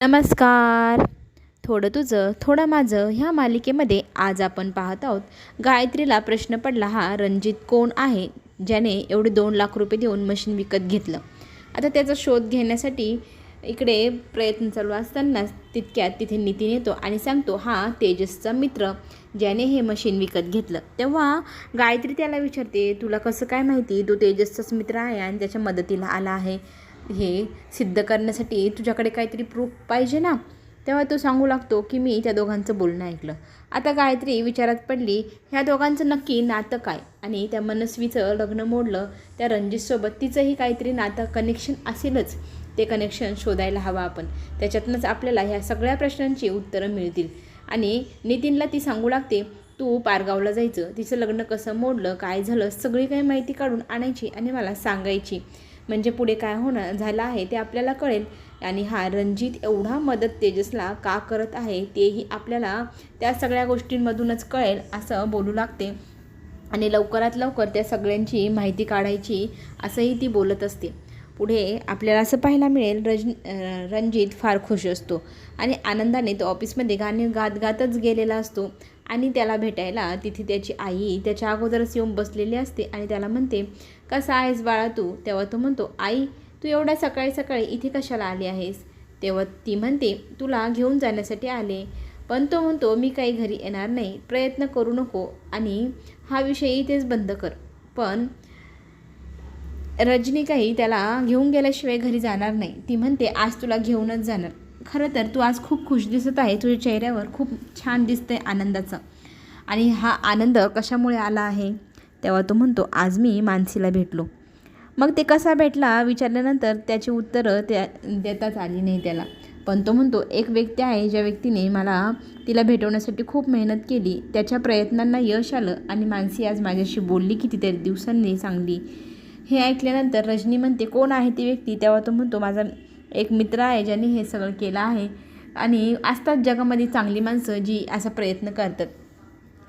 नमस्कार. थोडं तुझं थोडं माझं ह्या मालिकेमध्ये आज आपण पाहत आहोत गायत्रीला प्रश्न पडला हा रणजित कोण आहे? ज्याने एवढे दोन लाख रुपये देऊन मशीन विकत घेतलं. आता त्याचा शोध घेण्यासाठी इकडे प्रयत्न चालू असताना तितक्यात तिथे नितीन येतो आणि सांगतो हा तेजसचा मित्र ज्याने हे मशीन विकत घेतलं. तेव्हा गायत्री त्याला विचारते तुला कसं काय माहिती? तो तेजसचाच मित्र आहे आणि त्याच्या मदतीला आला आहे. हे सिद्ध करण्यासाठी तुझ्याकडे काहीतरी प्रूफ पाहिजे ना? तेव्हा तो सांगू लागतो की मी त्या दोघांचं बोलणं ऐकलं. आता गायत्री विचारात पडली ह्या दोघांचं नक्की नातं काय? आणि त्या मनस्वीचं लग्न मोडलं त्या रणजितसोबत तिचंही काहीतरी नातं कनेक्शन असेलच. ते कनेक्शन शोधायला हवं आपण. त्याच्यातनंच आपल्याला ह्या सगळ्या प्रश्नांची उत्तरं मिळतील. आणि नितीनला ती सांगू लागते तू पारगावला जायचं. तिचं लग्न कसं मोडलं काय झालं सगळी काही माहिती काढून आणायची आणि मला सांगायची. म्हणजे पुढे काय होणार झालं आहे ते आपल्याला कळेल. आणि हा रणजित एवढा मदत तेजसला का करत आहे तेही आपल्याला त्या सगळ्या गोष्टींमधूनच कळेल असं बोलू लागते. आणि लवकरात लवकर त्या सगळ्यांची माहिती काढायची असंही ती बोलत असते. पुढे आपल्याला असं पाहायला मिळेल रज रणजित फार खुश असतो. आणि आनंदाने तो ऑफिसमध्ये गाणे गात गातच गेलेला असतो. आणि त्याला भेटायला तिथे त्याची आई त्याच्या अगोदरच येऊन बसलेली असते आणि त्याला म्हणते कसा आहेस बाळा तू? तेव्हा तो म्हणतो आई तू एवढ्या सकाळी सकाळी इथे कशाला आली आहेस? तेव्हा ती म्हणते तुला घेऊन जाण्यासाठी आले. पण तो म्हणतो मी काही घरी येणार नाही प्रयत्न करू नको आणि हा विषय इथेच बंद कर. पण रजनी काही त्याला घेऊन गेल्याशिवाय घरी जाणार नाही. ती म्हणते आज तुला घेऊनच जाणार. खरं तर तू आज खूप खुश दिसत आहे तुझ्या चेहऱ्यावर खूप छान दिसतंय आनंदाचं. आणि हा आनंद कशामुळे आला आहे? तेव्हा तो म्हणतो आज मी मानसीला भेटलो. मग ते कसा भेटला विचारल्यानंतर त्याची उत्तरं त्या देताच आली नाही त्याला. पण तो म्हणतो एक व्यक्ती आहे ज्या व्यक्तीने मला तिला भेटवण्यासाठी खूप मेहनत केली त्याच्या प्रयत्नांना यश आलं आणि मानसी आज माझ्याशी बोलली कितीतरी दिवसांनी सांगली. हे ऐकल्यानंतर रजनी म्हणते कोण आहे ती व्यक्ती? तेव्हा तो म्हणतो माझा एक मित्र आहे ज्याने हे सगळं केलं आहे आणि असतात जगामध्ये चांगली माणसं जी असा प्रयत्न करतात.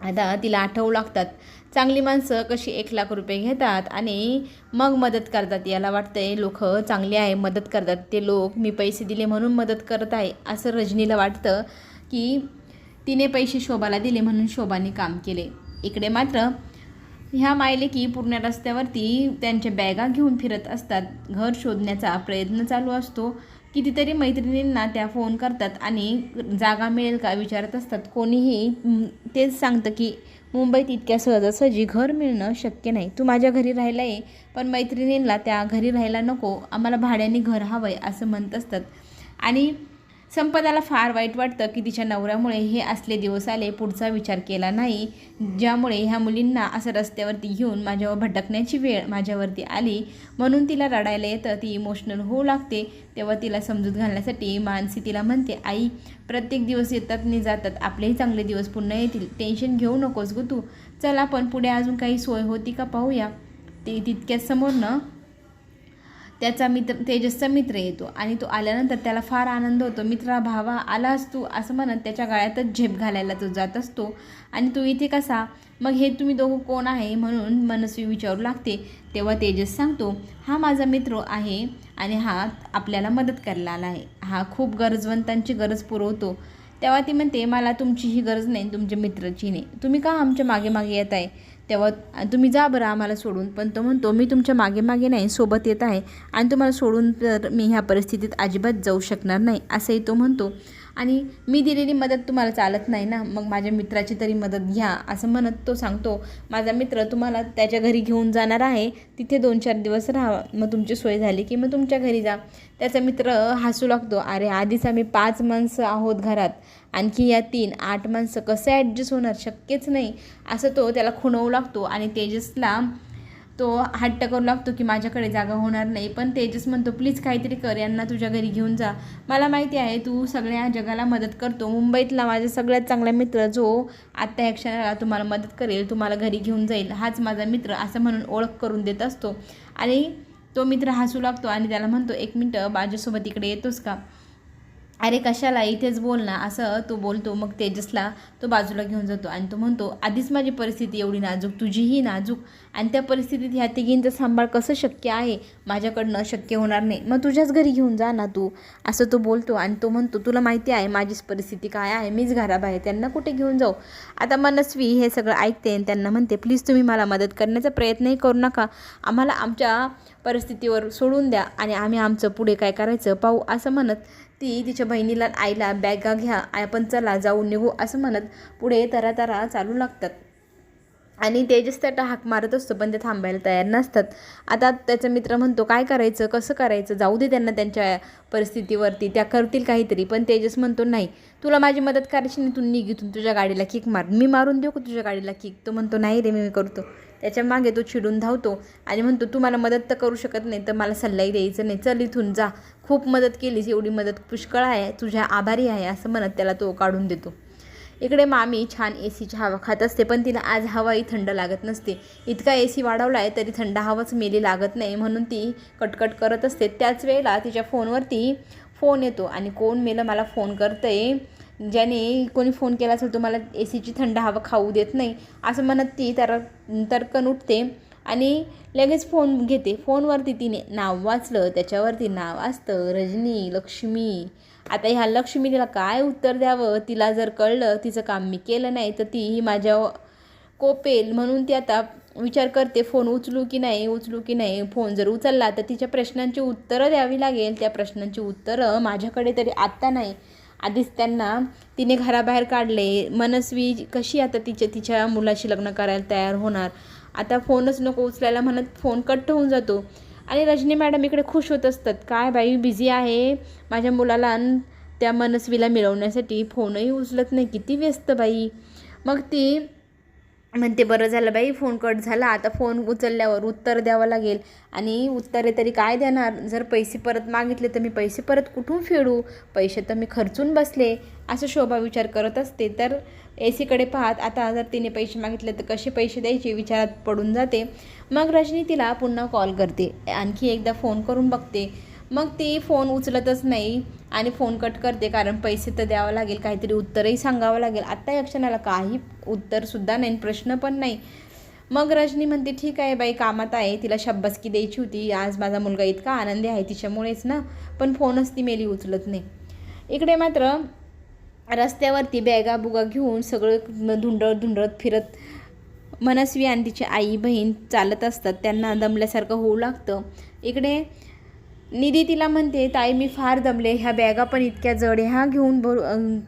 आता तिला आठवू लागतात. चांगली माणसं कशी एक लाख रुपये घेतात आणि मग मदत करतात याला वाटतंय लोक चांगली आहे मदत करतात. ते लोक मी पैसे दिले म्हणून मदत करत आहे. असं रजनीला वाटतं की तिने पैसे शोभाला दिले म्हणून शोभाने काम केले. इकडे मात्र ह्या मायलेकी पूर्ण रस्त्यावरती त्यांच्या बॅगा घेऊन फिरत असतात. घर शोधण्याचा प्रयत्न चालू असतो. कितीतरी मैत्रिणींना त्या फोन करतात आणि जागा मिळेल का विचारत असतात. कोणीही तेच सांगतं की मुंबईत इतक्या सहजासहजी घर मिळणं शक्य नाही. तू माझ्या घरी राहायला ये पण मैत्रिणींना त्या घरी राहायला नको. आम्हाला भाड्याने घर हवं आहे असं म्हणत असतात. आणि संपदाला फार वाईट वाटतं की तिच्या नवऱ्यामुळे हे असले दिवस आले पुढचा विचार केला नाही. ज्यामुळे ह्या मुलींना असं रस्त्यावरती घेऊन माझ्यावर भटकण्याची वेळ माझ्यावरती आली. म्हणून तिला रडायला येतं ती इमोशनल होऊ लागते. तेव्हा तिला समजूत घालण्यासाठी मानसी तिला म्हणते आई प्रत्येक दिवस येतात आणि जातात. आपलेही चांगले दिवस पुन्हा येतील. टेन्शन घेऊ नकोस गो तू. चला पण पुढे अजून काही सोय होती का पाहूया. ते तितक्याच समोरनं त्याचा मित्र तेजसचा मित्र येतो आणि तो आल्यानंतर त्याला फार आनंद होतो. मित्रा भावा आलास तू? असं म्हणत त्याच्या गाळ्यातच झेप घालायला तो जात असतो. आणि तू इथे कसा? मग हे तुम्ही दोघं कोण आहे म्हणून मनस्वी विचारू लागते. तेव्हा तेजस सांगतो हा माझा मित्र आहे आणि हा आपल्याला मदत करायला आला आहे. हा खूप गरजवंतांची गरज पुरवतो. तेव्हा ती म्हणते मला तुमची ही गरज नाही तुमच्या मित्राची नाही. तुम्ही का आमच्या मागे मागे येत आहे तेव्हा तुम्ही जा बरं आम्हाला सोडून. पण तो म्हणतो मी तुमच्या मागे मागे नाही सोबत येत आहे आणि तुम्हाला सोडून तर मी ह्या परिस्थितीत अजिबात जाऊ शकणार नाही असंही तो म्हणतो. आणि मी दिलेली मदत तुम्हाला चालत नाही ना मग माझ्या मित्राची तरी मदत घ्या असं म्हणत तो सांगतो. माझा मित्र तुम्हाला त्याच्या घरी घेऊन जाणार आहे तिथे दोन चार दिवस राहा मग तुमची सोय झाली की मग तुमच्या घरी जा. त्याचा मित्र हसू लागतो. अरे आधीच आम्ही पाच माणसं आहोत घरात आणखी या तीन आठ माणसं कसं ॲडजस्ट होणार शक्यच नाही असं तो त्याला खुणवू लागतो. आणि तेजसला तो हट्ट करू लागतो की माझ्याकडे जागा होणार नाही. पण तेजस म्हणतो प्लीज काहीतरी कर यांना तुझ्या घरी घेऊन जा. मला माहिती आहे तू सगळ्या जगाला मदत करतो. मुंबईतला माझा सगळ्यात चांगला मित्र जो आत्ता ह्या क्षणाला तुम्हाला मदत करेल तुम्हाला घरी घेऊन जाईल. हाच माझा मित्र असं म्हणून ओळख करून देत असतो. आणि तो मित्र हसू लागतो आणि त्याला म्हणतो एक मिनटं माझ्यासोबत इकडे येतोस का? अरे कशाला? इथेच बोल ना. असं तो बोलतो मग तेजसला तो बाजूला घेऊन जातो आणि तो म्हणतो आधीच माझी परिस्थिती एवढी नाजूक तुझीही नाजूक. आणि त्या परिस्थितीत ह्या तिघींचं सांभाळ कसं शक्य आहे? माझ्याकडनं शक्य होणार नाही. मग तुझ्याच घरी घेऊन जा ना तू. असं तो बोलतो आणि तो म्हणतो तुला माहिती आहे माझीच परिस्थिती काय आहे? मीच घराबाहेर त्यांना कुठे घेऊन जाऊ? आता मनस्वी हे सगळं ऐकते आणि त्यांना म्हणते प्लीज तुम्ही मला मदत करण्याचा प्रयत्नही करू नका. आम्हाला आमच्या परिस्थितीवर सोडून द्या आणि आम्ही आमचं पुढे काय करायचं पाहू असं म्हणत ती तिच्या बहिणीला आईला बॅगा घ्या आपण चला जाऊ निघू असं म्हणत पुढे तरातरा चालू लागतात. आणि तेजस त्या हाक मारत असतो पण ते थांबायला तयार नसतात. आता त्याचा मित्र म्हणतो काय करायचं? कसं करायचं? जाऊ दे त्यांना त्यांच्या परिस्थितीवरती त्या करतील काहीतरी. पण तेजस म्हणतो नाही तुला माझी मदत करायची नाही तू निघी तू तुझ्या गाडीला किक मार. मी मारून देऊ का तुझ्या गाडीला किक? तो म्हणतो नाही रे मी करतो. त्याच्यामागे तो चिडून धावतो आणि म्हणतो तू मला मदत तर करू शकत नाही तर मला सल्लाही द्यायचं नाही. चल इथून जा. खूप मदत केलीस एवढी मदत पुष्कळ आहे. तुझ्या आभारी आहे असं म्हणत त्याला तो काढून देतो. इकडे मामी छान ए सीची हवा खात असते पण तिला आज हवाही थंड लागत नसते. इतका ए सी वाढवला आहे तरी थंड हवाच मेली लागत नाही म्हणून ती कटकट करत असते. त्याच वेळेला तिच्या फोनवरती फोन येतो आणि कोण मेलं मला फोन करतंय ज्याने कोणी फोन केला असेल तो मला ए सीची थंड हवा खाऊ देत नाही असं म्हणत ती तर तरकन उठते आणि लगेच फोन घेते. फोनवरती तिने नाव वाचलं त्याच्यावरती नाव असतं रजनी लक्ष्मी आता ह्या लक्ष्मी तिला काय उत्तर द्यावं? तिला जर कळलं तिचं काम मी केलं नाही तर ती ही माझ्या कोपेल म्हणून ती आता विचार करते फोन उचलू की नाही उचलू की नाही. फोन जर उचलला तर तिच्या प्रश्नांची उत्तरं द्यावी लागेल. त्या प्रश्नांची उत्तरं माझ्याकडे तरी आत्ता नाही. आधीच त्यांना तिने घराबाहेर काढले. मनस्वी कशी आता तिच्या तिच्या मुलाशी लग्न करायला तयार होणार? आता फोनच नको उचलायला म्हणत फोन कट्ट होऊन जातो. आणि रजनी मॅडम इकडे खुश होत असतात. काय बाई बिझी आहे. माझ्या मुलाला त्या मनस्वीला मिळवण्यासाठी फोनही उचलत नाही. किती व्यस्त बाई. मग ती म्हणते बरं झालं बाई फोन कट झाला. आता फोन उचलल्यावर उत्तर द्यावं लागेल. आणि उत्तरे तरी काय देणार? जर पैसे परत मागितले तर मी पैसे परत कुठून फेडू? पैसे तर मी खर्चून बसले. असं शोभा विचार करत असते. तर ए सीकडे पाहत आता जर तिने पैसे मागितले तर कसे पैसे द्यायचे? विचारात पडून जाते. मग रजनी तिला पुन्हा कॉल करते. आणखी एकदा फोन करून बघते. मग ती फोन उचलतच नाही आणि फोन कट करते कारण पैसे तर द्यावं लागेल काहीतरी उत्तरही सांगावं लागेल. आत्ता या क्षणाला काही उत्तरसुद्धा नाही प्रश्न पण नाही. मग रजनी म्हणते ठीक आहे बाई कामात आहे. तिला शब्बसकी द्यायची होती. आज माझा मुलगा इतका आनंदी आहे तिच्यामुळेच ना. पण फोनच ती मेली उचलत नाही. इकडे मात्र रस्त्यावरती बॅगा बुगा घेऊन सगळं धुंडळत धुंडळत फिरत मनस्वी आणि तिची आई बहीण चालत असतात. त्यांना दमल्यासारखं होऊ लागतं. इकडे निधी तिला म्हणते ताई मी फार दमले ह्या बॅगा पण इतक्या जड ह्या घेऊन भर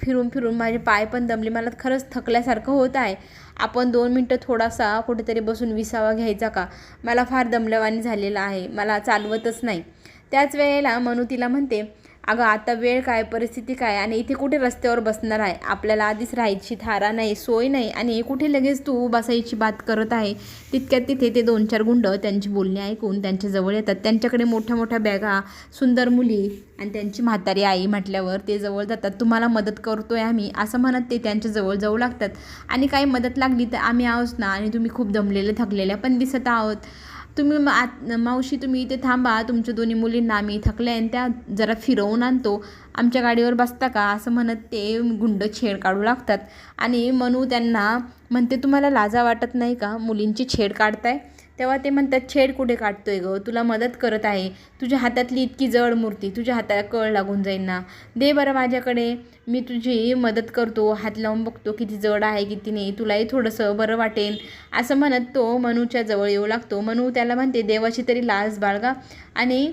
फिरून फिरून माझे पाय पण दमले मला खरंच थकल्यासारखं होत आहे. आपण दोन मिनटं थोडासा कुठेतरी बसून विसावा घ्यायचा का? मला फार दमलवाणी झालेला आहे मला चालवतच नाही. त्याच वेळेला मनू तिला म्हणते अगं आता वेळ काय परिस्थिती काय आणि इथे कुठे रस्त्यावर बसणार आहे? आपल्याला आधीच राहायची थारा नाही सोय नाही आणि कुठे लगेच तू बसायची बात करत आहे? तितक्यात तिथे ते दोन चार गुंड त्यांची बोलणी ऐकून त्यांच्या जवळ येतात. त्यांच्याकडे मोठ्या मोठ्या बॅगा सुंदर मुली आणि त्यांची म्हातारी आई म्हटल्यावर ते जवळ जातात. तुम्हाला मदत करतो आहे आम्ही असं म्हणत ते त्यांच्या जवळ जाऊ लागतात. आणि काही मदत लागली तर आम्ही आहोत ना? आणि तुम्ही खूप दमलेले थकलेल्या पण दिसत आहोत. तुम्ही मा आत मावशी तुम्ही इथे थांबा तुमच्या दोन्ही मुलींना आम्ही थकल्या आणि त्या जरा फिरवून आणतो. आमच्या गाडीवर बसता का? असं म्हणत ते गुंड छेड काढू लागतात. आणि मनू त्यांना म्हणते तुम्हाला लाजा वाटत नाही का? मुलींची छेड काढताय? तेव्हा ते म्हणतात छेड कुठे काढतोय ग? तुला मदत करत आहे. तुझ्या हातातली इतकी जड मूर्ती तुझ्या हाताला कळ लागून जाईल ना. दे बरं माझ्याकडे. मी तुझी मदत करतो. हात लावून बघतो किती जड आहे किती नाही. तुलाही थोडंसं बरं वाटेल. असं म्हणत तो मनूच्या जवळ येऊ लागतो. मनू त्याला म्हणते देवाची तरी लाज बाळगा आणि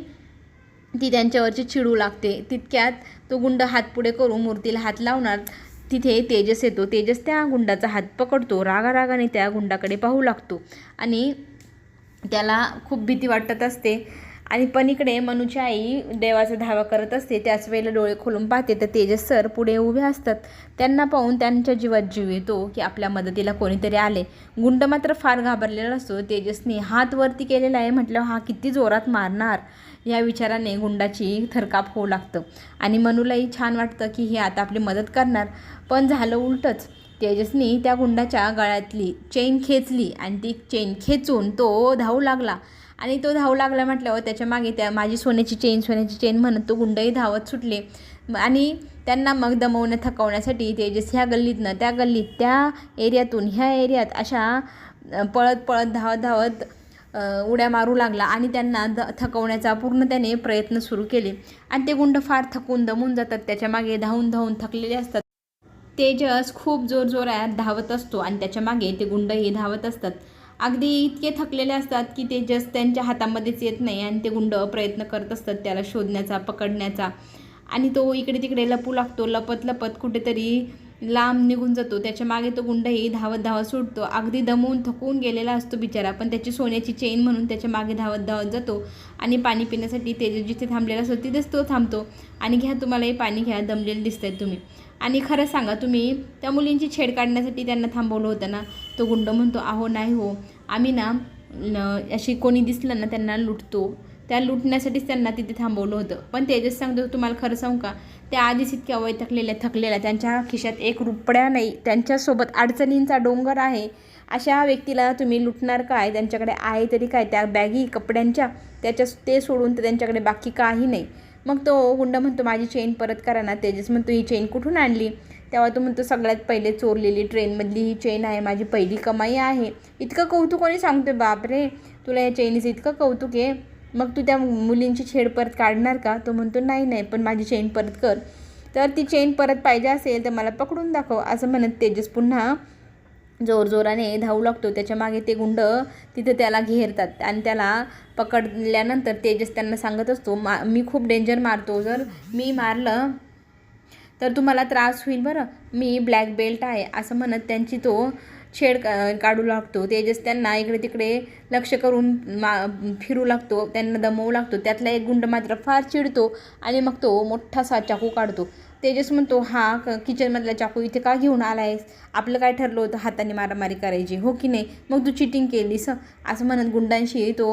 ती त्यांच्यावरची चिडू लागते. तितक्यात तो गुंड हात पुढे करून मूर्तीला हात लावणार. तिथे तेजस येतो. तेजस त्या गुंडाचा हात पकडतो. रागारागाने त्या गुंडाकडे पाहू लागतो. आणि त्याला खूप भीती वाटत असते. आणि पण इकडे मनूची आई देवाचा धावा करत असते. त्याच वेळेला डोळे खोलून पाहते. तर तेजस सर पुढे उभे असतात. त्यांना पाहून त्यांच्या जीवात जीव येतो की आपल्या मदतीला कोणीतरी आले. गुंड मात्र फार घाबरलेला असतो. तेजसने हात वरती केलेला आहे. म्हटलं हा किती जोरात मारणार? या विचाराने गुंडाची थरकाप होऊ लागतं. आणि मनूलाही छान वाटतं की हे आता आपली मदत करणार. पण झालं उलटंच. तेजसनी त्या गुंडाच्या गळ्यातली चेन खेचली आणि ती चेन खेचून तो धावू लागला. आणि तो धावू लागला म्हटल्यावर त्याच्यामागे त्या माझी सोन्याची चेन सोन्याची चेन म्हणत तो गुंडही धावत सुटले. आणि त्यांना मग दमवणं थकवण्यासाठी तेजस ह्या गल्लीतनं त्या गल्लीत त्या एरियातून ह्या एरियात अशा पळत पळत धावत धावत उड्या मारू लागला आणि त्यांना द थकवण्याचा पूर्ण त्याने प्रयत्न सुरू केले. आणि ते गुंड फार थकून दमून जातात त्याच्यामागे धावून धावून थकलेले असतात. तेजस खूप जोरजोरात धावत असतो आणि त्याच्यामागे ते गुंडही धावत असतात. अगदी इतके थकलेले असतात की तेजस त्यांच्या हातामध्येच येत नाही आणि ते गुंड प्रयत्न करत असतात त्याला शोधण्याचा पकडण्याचा. आणि तो इकडे तिकडे लपू लागतो लपत लपत कुठेतरी लांब निघून जातो. त्याच्यामागे तो गुंडही धावत धावत सुटतो. अगदी दमून थकून गेलेला असतो बिचारा पण त्याची सोन्याची चेन म्हणून त्याच्यामागे धावत धावत जातो. आणि पाणी पिण्यासाठी तेजस जिथे थांबलेला असतो तिथेच तो थांबतो. आणि घ्या तुम्हाला हे पाणी घ्या दमलेले आहेत तुम्ही. आणि खरं सांगा तुम्ही त्या मुलींची छेड काढण्यासाठी त्यांना थांबवलं होतं ना? तो गुंड म्हणतो अहो नाही हो. आम्ही ना न- अशी कोणी दिसलं ना त्यांना लुटतो. त्या लुटण्यासाठीच त्यांना तिथे थांबवलं होतं. पण तेजस सांगतो तुम्हाला खरं सांगू का? त्या आधीच इतक्या वय थकलेल्या थकलेल्या त्यांच्या खिशात एक रुपड्या नाही. त्यांच्यासोबत अडचणींचा डोंगर आहे. अशा व्यक्तीला तुम्ही लुटणार काय? त्यांच्याकडे आहे तरी काय? त्या बॅगी कपड्यांच्या त्याच्या ते सोडून तर त्यांच्याकडे बाकी काही नाही. मग तो गुंड म्हणतो माझी चेन परत करा ना तेजस. म्हणतो ही चेन कुठून आणली? तेव्हा तो म्हणतो सगळ्यात पहिले चोरलेली ट्रेनमधली ही चेन आहे माझी पहिली कमाई आहे. इतकं कौतुक कोणी सांगतोय? बापरे! तुला या चेनीचं इतकं कौतुक आहे? मग तू त्या मुलींची छेड परत काढणार का? तो म्हणतो नाही नाही पण माझी चेन परत कर. तर ती चेन परत पाहिजे असेल तर मला पकडून दाखव असं म्हणत तेजस पुन्हा जोरजोराने धावू लागतो. त्याच्यामागे ते गुंड तिथे त्याला घेरतात आणि त्याला पकडल्यानंतर तेजस त्यांना सांगत असतो मा मी खूप डेंजर मारतो. जर मी मारलं तर तुम्हाला त्रास होईल बरं. मी ब्लॅक बेल्ट आहे. असं म्हणत त्यांची तो छेड का काढू लागतो. तेजस त्यांना इकडे तिकडे लक्ष करून मा फिरू लागतो. त्यांना दमवू लागतो. त्यातला एक गुंड मात्र फार चिडतो आणि मग तो मोठासा चाकू काढतो. तेजस म्हणतो हा क किचनमधला चाकू इथे का घेऊन आला आहेस आपलं काय ठरलं होतं हाताने मारामारी करायची? हो की नाही? मग तू चिटिंग केलीस असं म्हणत गुंडांशी तो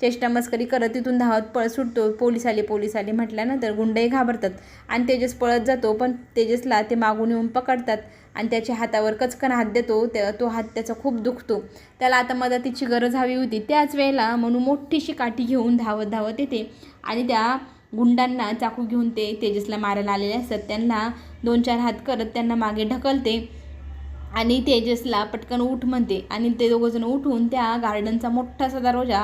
चेष्टा मस्करी करत तिथून धावत पळ सुटतो. पोलीस आले पोलीस आले म्हटल्यानंतर गुंडही घाबरतात. आणि तेजस पळत जातो पण तेजसला ते मागून येऊन पकडतात आणि त्याच्या हातावर कचकन हात देतो. त्या तो हात त्याचा खूप दुखतो. त्याला आता मदतीची गरज हवी होती. त्याच वेळेला म्हणून मोठीशी काठी घेऊन धावत धावत येते आणि त्या गुंडांना चाकू घेऊन ते तेजसला मारायला आलेले असतात. त्यांना दोन चार हात करत त्यांना मागे ढकलते आणि तेजसला पटकन उठ म्हणते आणि ते दोघंजण उठून त्या गार्डनचा मोठासा दरवाजा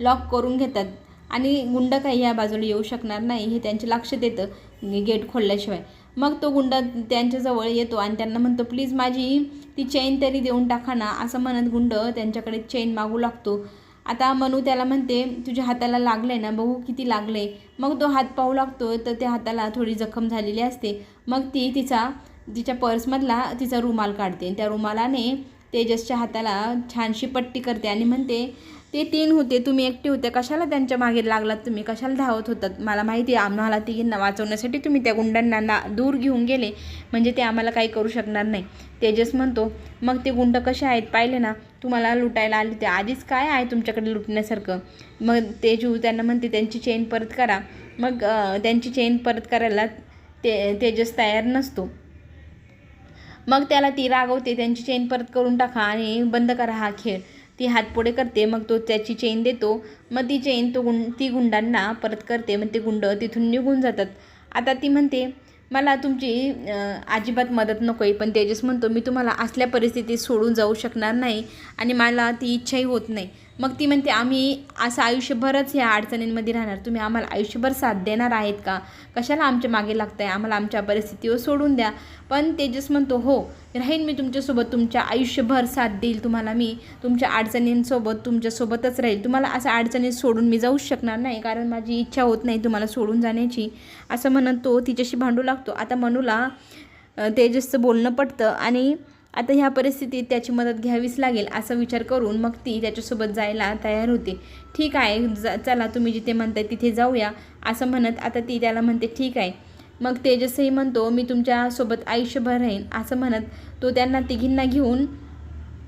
लॉक करून घेतात. आणि गुंड काही या बाजूला येऊ शकणार नाही हे त्यांचे लक्षात येतं गेट खोलल्याशिवाय. मग तो गुंड त्यांच्याजवळ येतो आणि त्यांना म्हणतो प्लीज माझी ती चेन तरी देऊन टाका ना असं म्हणत गुंड त्यांच्याकडे चेन मागू लागतो. आता मनू त्याला म्हणते तुझ्या हाताला लागलं आहे ना बघू किती लागलं आहे मग तो हात पाहू लागतो तर त्या हाताला थोडी जखम झालेली असते. मग ती तिचा तिच्या पर्समधला तिचा रुमाल काढते. त्या रुमालाने तेजसच्या हाताला छानशी पट्टी करते आणि म्हणते ते तीन होते तुम्ही एकटे होते. कशाला त्यांच्या मागे लागलात तुम्ही? कशाला धावत होतात? मला माहिती आहे आम्हाला तिघींना वाचवण्यासाठी तुम्ही त्या गुंडांना ना दूर घेऊन गेले. म्हणजे ते आम्हाला काही करू शकणार नाही. तेजस म्हणतो मग ते गुंड कसे आहेत? पाहिले ना. तुम्हाला लुटायला आले ते आधीच काय आहे तुमच्याकडे लुटण्यासारखं? मग तेजू त्यांना म्हणते त्यांची चेन परत करा. मग त्यांची चेन परत करायला ते तेजस तयार नसतो. मग त्याला ती रागवते त्यांची चेन परत करून टाका आणि बंद करा हा खेळ. ती हात पुढे करते मग तो त्याची चेन देतो. मग ती चेन तो गुं ती गुंडांना परत करते मग ते गुंड तिथून निघून जातात. आता ती म्हणते मला तुमची अजिबात मदत नको आहे पण तेजस म्हणतो मी तुम्हाला असल्या परिस्थितीत सोडून जाऊ शकणार नाही आणि मला ती इच्छाही होत नाही. मग ती म्हणते आम्ही असं आयुष्यभरच ह्या अडचणींमध्ये राहणार. तुम्ही आम्हाला आयुष्यभर साथ देणार आहेत का? कशाला आमच्या मागे लागताय? आम्हाला आमच्या परिस्थितीवर सोडून द्या. पण तेजस म्हणतो हो राहीन मी तुमच्यासोबत. तुमच्या आयुष्यभर साथ देईल तुम्हाला मी. तुमच्या अडचणींसोबत तुमच्यासोबतच राहील. तुम्हाला असं अडचणीत सोडून मी जाऊच शकणार नाही कारण माझी इच्छा होत नाही तुम्हाला सोडून जाण्याची. असं म्हणत तो तिच्याशी भांडू लागतो. आता मनूला तेजसचं बोलणं पटतं आणि आता ह्या परिस्थितीत त्याची मदत घ्यावीच लागेल असा विचार करून मग ती त्याच्यासोबत जायला तयार होते. ठीक आहे ज चला तुम्ही जिथे म्हणताय तिथे जाऊया असं म्हणत आता ती त्याला म्हणते ठीक आहे. मग तेजसही म्हणतो मी तुमच्यासोबत आयुष्यभर राहीन असं म्हणत तो त्यांना तिघींना घेऊन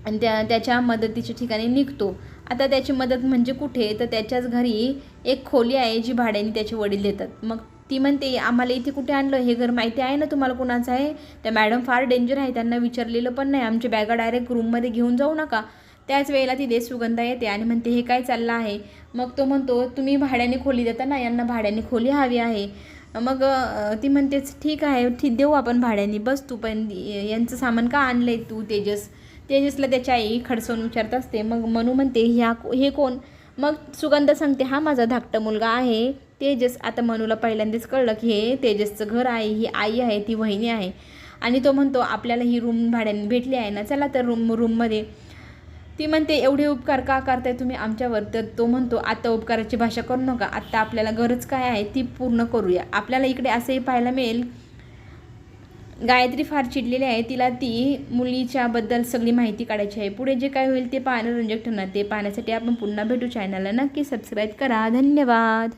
आणि त्या त्याच्या मदतीच्या ठिकाणी निघतो. आता त्याची मदत म्हणजे कुठे? तर त्याच्याच घरी एक खोली आहे जी भाड्याने त्याचे वडील देतात. मग ती म्हणते आम्हाला इथे कुठे आणलं? हे घर माहिती आहे ना तुम्हाला कुणाचं आहे? त्या मॅडम फार डेंजर आहे. त्यांना विचारलेलं पण नाही. आमच्या बॅगा डायरेक्ट रूममध्ये घेऊन जाऊ नका. त्याच वेळेला तिथे देशसुगंधा येते आणि म्हणते हे काय चाललं आहे? मग तो म्हणतो तुम्ही भाड्याने खोली देता ना यांना भाड्याने खोली हवी आहे. मग ती म्हणतेच ठीक आहे ठीक देऊ आपण भाड्याने. बस तू पण यांचं सामान का आणलंय तू तेजस? तेजसला त्याच्या आई खडसवून विचारत असते. मग मनू म्हणते ह्या हे कोण? मग सुगंध सांगते हा माझा धाकटा मुलगा आहे. तेजस आता मनूला पहिल्यांदाच कळलं की हे तेजसचं घर आहे ही आई आहे ती वहिनी आहे. आणि तो म्हणतो आपल्याला ही रूम भाड्याने भेटली आहे ना चला तर रूम रूममध्ये. ती म्हणते एवढे उपकार का करताय तुम्ही आमच्यावर? तर तो म्हणतो आत्ता उपकाराची भाषा करू नका आत्ता आपल्याला गरज काय आहे ती पूर्ण करूया. आपल्याला इकडे असंही पाहायला मिळेल गायत्री फार चिडलेली आहे. तिला ती मुलीच्याबद्दल सगळी माहिती काढायची आहे. पुढे जे काय होईल ते पाहणं रंजक ठरणार. ते पाहण्यासाठी आपण पुन्हा भेटू चॅनलला नक्की सबस्क्राईब करा. धन्यवाद.